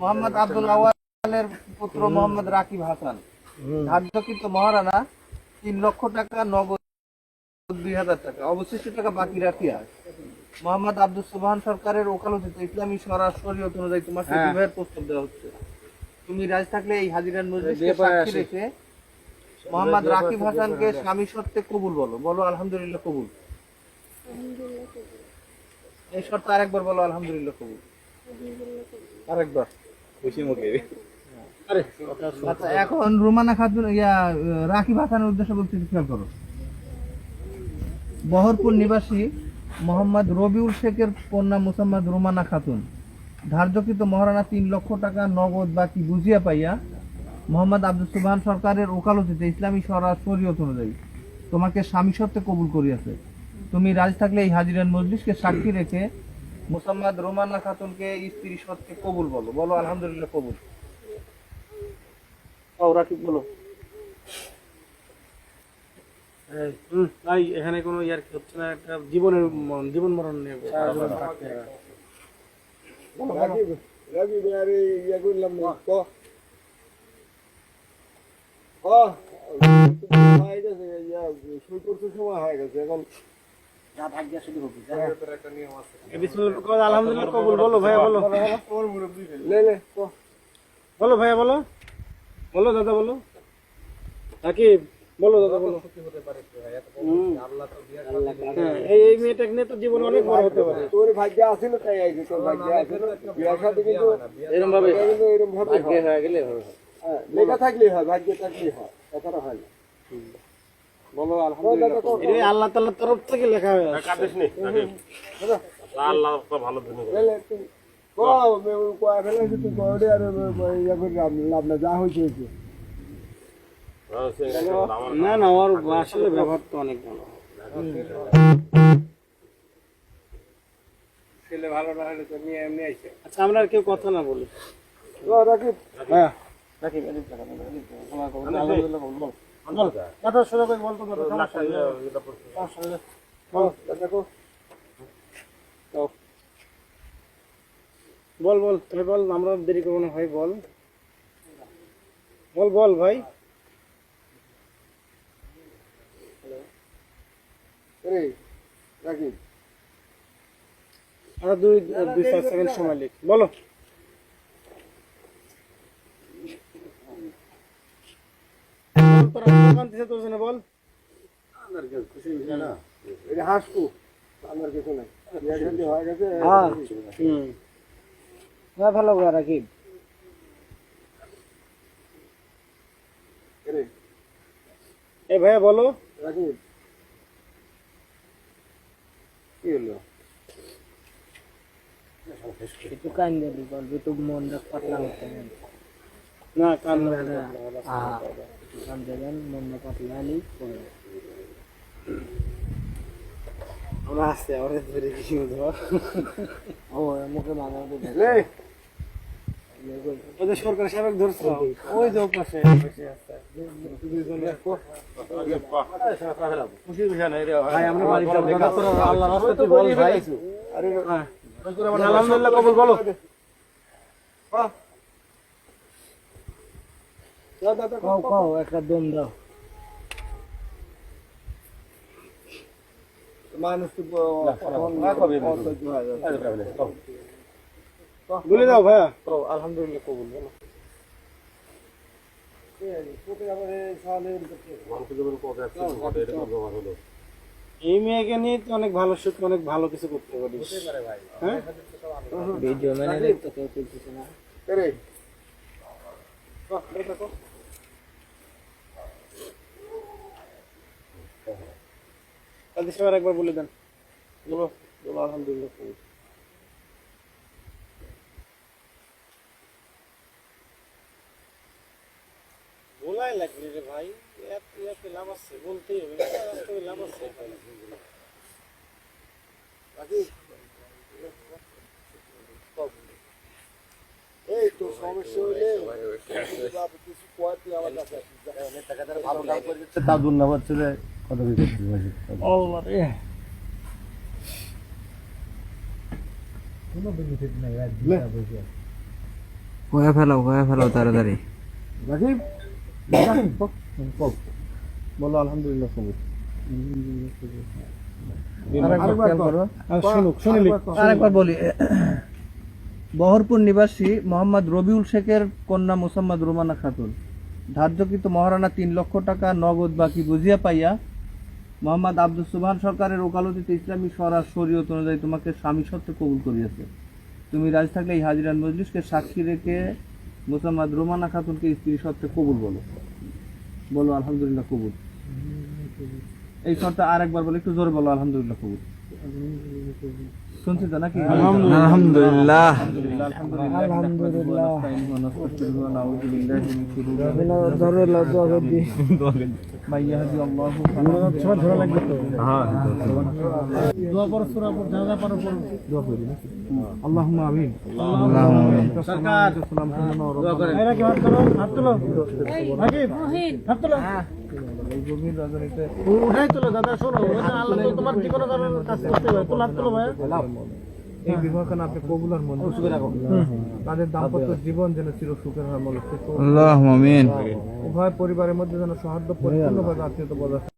মোহাম্মদ আব্দুল আওয়ালের পুত্র মোহাম্মদ রাকিব হাসান। ধার্যকৃত মহারানা তিন লক্ষ টাকা নগদ দুই হাজার টাকা। অবশিষ্ট টাকা বাকি রাখিয়া মোহাম্মদ আব্দুল সুবহান সরকারের ওকালতিতে ইসলামী শরীয়ত অনুযায়ী তোমাকে হ্যাঁ। বিবাহের প্রস্তাব দেওয়া হচ্ছে। তুমি রাজ থাকলে এই হাজিরান মজলিসকে সাক্ষী রেখে মোহাম্মদ রাকিব হাসানকে স্বামী সত্ত্বে কবুল বলো। বলো আলহামদুলিল্লাহ কবুল। এই শর্ত আরেকবার বলো আলহামদুলিল্লাহ কবুল। আরেকবার। আচ্ছা এখন রুমানা খাতুন রাকিব হাসানের উদ্দেশ্য বলতে খেয়াল করো। বহরপুর নিবাসী মোহাম্মদ রবিউল শেখের কন্যা মুসাম্মদ রুমানা খাতুন। ধার্যকৃত মহারানা তিন লক্ষ টাকা নগদ বাকি বুঝিয়া পাইয়া মোহাম্মদ আব্দুল সুবহান সরকারের ওকালতিতে ইসলামী স্বরাজ শরীয়ত অনুযায়ী তোমাকে স্বামী সত্ত্বে কবুল করিয়াছে। তুমি রাজ থাকলে এই হাজিরান মজলিসকে সাক্ষী রেখে মুসাম্মদ রোমানা খাতুনকে স্ত্রী সত্ত্বে কবুল বলো। বলো আলহামদুলিল্লাহ কবুল। রাকিব বলো। ভাই এখানে কোনো ইয়ার কি হচ্ছে না একটা জীবনের মরণ- জীবন মরণ নিয়ে ইয়া হয়ে ইয়া সময় হয়ে গেছে এখন আলহামদুলিল্লাহ কবুল। বলো ভাইয়া বলো। বলো ভাইয়া বলো। বলো দাদা বলো। রাকিব বলো দাদা বলো। হ্যাঁ, এই এই মেয়েটাকে নিয়ে তো জীবন অনেক বড় হতে পারে। তোর ভাগ্য আছিল তাই আইছে তোর ভাগ্য আছিল। বিয়ার সাথে কিন্তু এরকম ভাবে এরকম ভাবে হয়। হয়ে গেলে হবে হ্যাঁ, লেখা থাকলেই হয় ভাগ্য থাকলেই হয় কথাটা হয় না। বলো আলহামদুলিল্লাহ আল্লাহ তাআলার তরফ থেকে লেখা হয়ে আছে কাঁদিস নি আল্লাহ তো ভালো দিন লে লে তুই ক কয় ফেলে তুই কয়ডে আর ইয়া করে লাভ লাভ না যা হয়েছে হয়েছে না না ওর আসলে ব্যবহার তো অনেক ভালো ছেলে ভালো না হলে তো নিয়ে এমনি আইছে আচ্ছা আমরা আর কেউ কথা না বলি ও রাকিব হ্যাঁ রাকিব এদিক আলহামদুলিল্লাহ কবুল বল। বল কথা সোজা করে বল তো কথা সমস্যা নেই। সমস্যা নেই। বল। দেখো। বল বল তুমি বল আমরা দেরি করব না ভাই বল। বল বল ভাই। আর দুই দুই চার সেকেন্ড সময় লিখ। বল, তোরা দিছে তোর জন্য বল। আমার কাছে খুশি হইছে না এটা হাসপু আমার কিছু নাই বিয়া হয়ে। গেছে হ্যাঁ হুম ভালো করে এ ভাইয়া বলো। রাকিব কি হলো একটু কান দিবি বলবি তো মন পাতলা হতে না কান না কান দেবেন মন পাতলা হলেই আমরা আসছে আমাদের ধরে কিছু ধর ও মুখে মাথা দিবে লে। ওদের সরকার সাবেক ধরছে। ওই যে। পাশে ভাই আমরা বাড়ি যাব দাদা তোরা বল ভাই। আরে হ্যাঁ। আলহামদুলিল্লাহ কবুল বলো। দাদা দাদা কও কও একটা দম দাও। মানুষ তো অসহ্য যাচ্ছে। বলে দাও ভাইয়া। আলহামদুলিল্লাহ কবুল বলো এই মেয়েকে নিয়ে তো অনেক ভালো সুখ অনেক ভালো কিছু করতে পারিস। হ্যাঁ? ভিডিও মানে তো কেউ তুলতেছে না। রে কালকে একবার বলে দেন। বলো বলো আলহামদুলিল্লাহ বলাই লাগবে রে ভাই এত এত লাভ আছে বলতেই হবে লাভ আছে। এই তো সমস্যা হইলে কিছু কয় আমার কাছে ভালো কাজ করে দিচ্ছে ধন্যবাদ ছিল আল্লাহ রে কোনো বেনিফিট নাই কয়ে ফেলাও কয়ে ফেলাও তাড়াতাড়ি রাকিব বলো আলহামদুলিল্লাহ বলি বহরপুর নিবাসী মোহাম্মদ রবিউল শেখের কন্যা মোসাম্মদ রোমানা খাতুন। ধার্যকৃত মহারানা তিন লক্ষ টাকা নগদ বাকি বুঝিয়া পাইয়া মোহাম্মদ আব্দুল সুবহান সরকারের ওকালতিতে ইসলামী স্বরাজ শরীয়ত অনুযায়ী তোমাকে স্বামী সত্ত্বে কবুল করিয়াছে। তুমি রাজি থাকলে এই হাজিরান মজলিসকে সাক্ষী রেখে মোসাম্মদ রোমানা খাতুনকে স্ত্রী সত্ত্বে কবুল বলো। বলো, আলহামদুলিল্লাহ, কবুল। এই শর্তে আর একবার বলো, একটু জোরে বলো, আলহামদুলিল্লাহ, কবুল। শুনছি নাকি? আলহামদুলিল্লাহ। আলহামদুলিল্লাহ। গভীর রাজনীতিতে উঠাই তোলো দাদা শোনো তোমার কারণে কাজ করতে তো লাভ এই হ্যাঁ। আপনি কবুলার তাদের দাম্পত্য জীবন যেন চির সুখের হয় মনে উভয় পরিবারের মধ্যে যেন সৌহার্দ্য পরিপূর্ণভাবে আত্মীয়তা বজায়